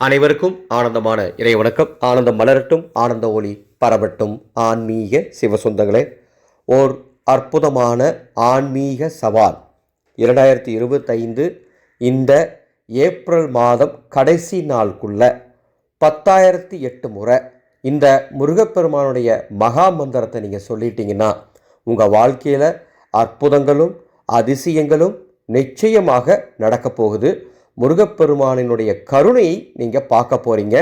அனைவருக்கும் ஆனந்தமான இறை வணக்கம் ஆனந்தம் மலரட்டும் ஆனந்த ஒளி பரவட்டும். ஆன்மீக சிவசொந்தங்களே ஓர் அற்புதமான ஆன்மீக சவால். இரண்டாயிரத்தி இருபத்தைந்து இந்த ஏப்ரல் மாதம் கடைசி நாளுக்குள்ள பத்தாயிரத்தி எட்டு முறை இந்த முருகப்பெருமானுடைய மகா மந்திரத்தை நீங்கள் சொல்லிட்டீங்கன்னா உங்கள் வாழ்க்கையில் அற்புதங்களும் அதிசயங்களும் நிச்சயமாக நடக்கப் போகுது. முருகப்பெருமானினுடைய கருணையை நீங்கள் பார்க்க போகிறீங்க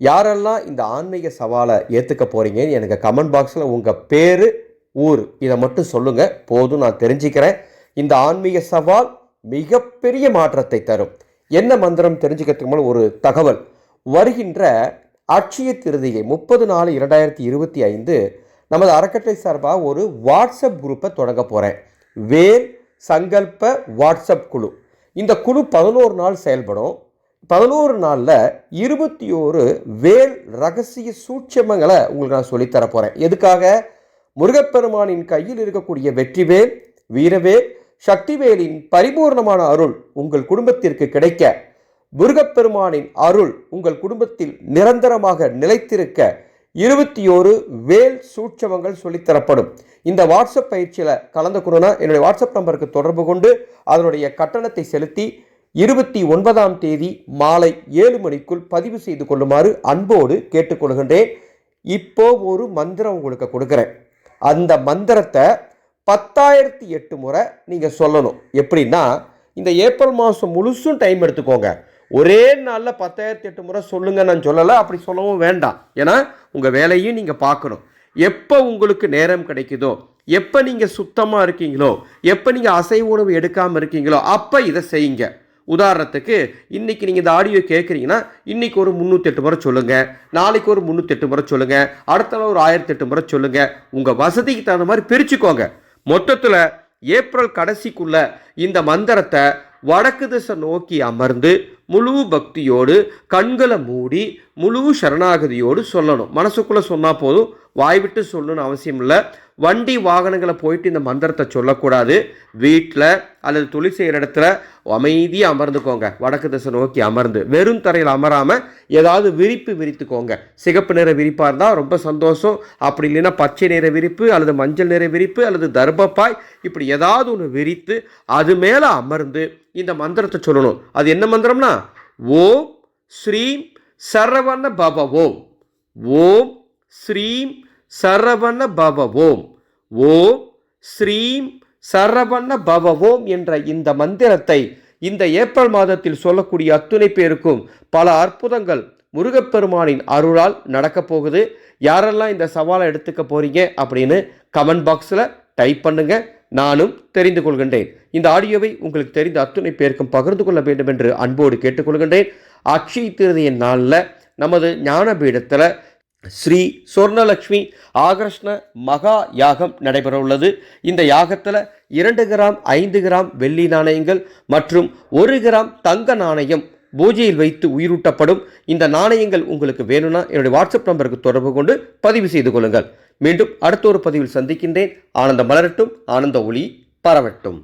யாரெல்லாம் இந்த ஆன்மீக சவாலை ஏற்றுக்க போகிறீங்கன்னு எனக்கு கமெண்ட் பாக்ஸில் உங்கள் பேர் ஊர் இதை மட்டும் சொல்லுங்கள் போதும் நான் தெரிஞ்சுக்கிறேன். இந்த ஆன்மீக சவால் மிகப்பெரிய மாற்றத்தை தரும். என்ன மந்திரம் தெரிஞ்சுக்கிறதுக்கு முன்னாடி ஒரு தகவல். வருகின்ற அட்சய திருதிகை முப்பது நாலு இரண்டாயிரத்தி இருபத்தி ஐந்து நமது அறக்கட்டளை சார்பாக ஒரு வாட்ஸ்அப் குரூப்பை தொடங்க போகிறேன் வேல் சங்கல்ப வாட்ஸ்அப் குழு. இந்த குழு பதினோரு நாள் செயல்படும். பதினோரு நாளில் இருபத்தி ஓரு வேல் ரகசிய சூட்சமங்களை உங்களுக்கு நான் சொல்லித்தர போகிறேன் எதுக்காக? முருகப்பெருமானின் கையில் இருக்கக்கூடிய வெற்றிவேல் வீரவேல் சக்திவேலின் பரிபூர்ணமான அருள் உங்கள் குடும்பத்திற்கு கிடைக்க முருகப்பெருமானின் அருள் உங்கள் குடும்பத்தில் நிரந்தரமாக நிலைத்திருக்க இருபத்தி ஓரு வேல் சூட்சமங்கள் சொல்லித்தரப்படும். இந்த வாட்ஸ்அப் பயிற்சியில் கலந்துக்கணும்னா என்னுடைய வாட்ஸ்அப் நம்பருக்கு தொடர்பு கொண்டு அதனுடைய கட்டணத்தை செலுத்தி இருபத்தி ஒன்பதாம் தேதி மாலை ஏழு மணிக்குள் பதிவு செய்து கொள்ளுமாறு அன்போடு கேட்டுக்கொள்கின்றேன். இப்போ ஒரு மந்திரம் உங்களுக்கு கொடுக்குறேன். அந்த மந்திரத்தை பத்தாயிரத்தி எட்டு முறை நீங்கள் சொல்லணும். எப்படின்னா இந்த ஏப்ரல் மாதம் முழுசும் டைம் எடுத்துக்கோங்க. ஒரே நாளில் பத்தாயிரத்தி எட்டு முறை சொல்லுங்க நான் சொல்லலை. அப்படி சொல்லவும் வேண்டாம். ஏன்னா உங்கள் வேலையும் நீங்கள் பார்க்கணும். எப்போ உங்களுக்கு நேரம் கிடைக்குதோ எப்போ நீங்கள் சுத்தமாக இருக்கீங்களோ எப்போ நீங்கள் அசை உணவு எடுக்காமல் இருக்கீங்களோ அப்போ இதை செய்யுங்க. உதாரணத்துக்கு இன்றைக்கி நீங்கள் இந்த ஆடியோ கேட்குறீங்கன்னா இன்றைக்கி ஒரு முந்நூற்றெட்டு முறை சொல்லுங்கள் நாளைக்கு ஒரு முந்நூற்றெட்டு முறை சொல்லுங்கள் அடுத்த நாள் ஒரு ஆயிரத்தி எட்டு முறை சொல்லுங்கள் உங்கள் வசதிக்கு தகுந்த மாதிரி பிரிச்சுக்கோங்க. மொத்தத்தில் ஏப்ரல் கடைசிக்குள்ளே இந்த மந்திரத்தை வடக்கு திசை நோக்கி அமர்ந்து முழு பக்தியோடு கண்களை மூடி முழு சரணாகதியோடு சொல்லணும். மனசுக்குள்ளே சொன்னால் போதும். வாய் விட்டு சொல்லணும்னு அவசியம் இல்லை. வண்டி வாகனங்களை போயிட்டு இந்த மந்திரத்தை சொல்லக்கூடாது. வீட்டில் அல்லது தொழில் செய்கிற இடத்துல அமைதியாக அமர்ந்துக்கோங்க. வடக்கு திசை நோக்கி அமர்ந்து. வெறும் தரையில் அமராமல் ஏதாவது விரிப்பு விரித்துக்கோங்க. சிகப்பு நிற விரிப்பாக இருந்தால் ரொம்ப சந்தோஷம். அப்படி இல்லைன்னா பச்சை நிற விரிப்பு அல்லது மஞ்சள் நிற விரிப்பு அல்லது தர்பப்பாய் இப்படி ஏதாவது ஒன்று விரித்து அது மேலே அமர்ந்து இந்த மந்திரத்தை சொல்லணும். அது என்ன மந்திரம்னா ஓம் ஸ்ரீம் சரவண பவ ஓம் ஓம் ஸ்ரீம் சரவண பவ ஓம் ஓம் ஸ்ரீம் சரவண பவ ஓம் என்ற இந்த மந்திரத்தை இந்த ஏப்ரல் மாதத்தில் சொல்லக்கூடிய அத்துணை பேருக்கும் பல அற்புதங்கள் முருகப்பெருமானின் அருளால் நடக்கப் போகுது. யாரெல்லாம் இந்த சவாலை எடுத்துக்க போகிறீங்க அப்படின்னு கமெண்ட் பாக்ஸில் டைப் பண்ணுங்கள் நானும் தெரிந்து கொள்கின்றேன். இந்த ஆடியோவை உங்களுக்கு தெரிந்த அத்துணை பேருக்கும் பகிர்ந்து கொள்ள வேண்டும் என்று அன்போடு கேட்டுக்கொள்கின்றேன். அக்ஷய் திருதியின் நாளில் நமது ஞானபீடத்தில் ஸ்ரீ சொர்ணலக்ஷ்மி ஆகர்ஷ்ண மகா யாகம் நடைபெற உள்ளது. இந்த யாகத்தில் இரண்டு கிராம் ஐந்து கிராம் வெள்ளி நாணயங்கள் மற்றும் ஒரு கிராம் தங்க நாணயம் பூஜையில் வைத்து உயிரூட்டப்படும். இந்த நாணயங்கள் உங்களுக்கு வேணும்னா என்னுடைய வாட்ஸ்அப் நம்பருக்கு தொடர்பு கொண்டு பதிவு செய்து கொள்ளுங்கள். மீண்டும் அடுத்த ஒரு பதிவில் சந்திக்கின்றேன். ஆனந்த மலரட்டும் ஆனந்த ஒளி பரவட்டும்.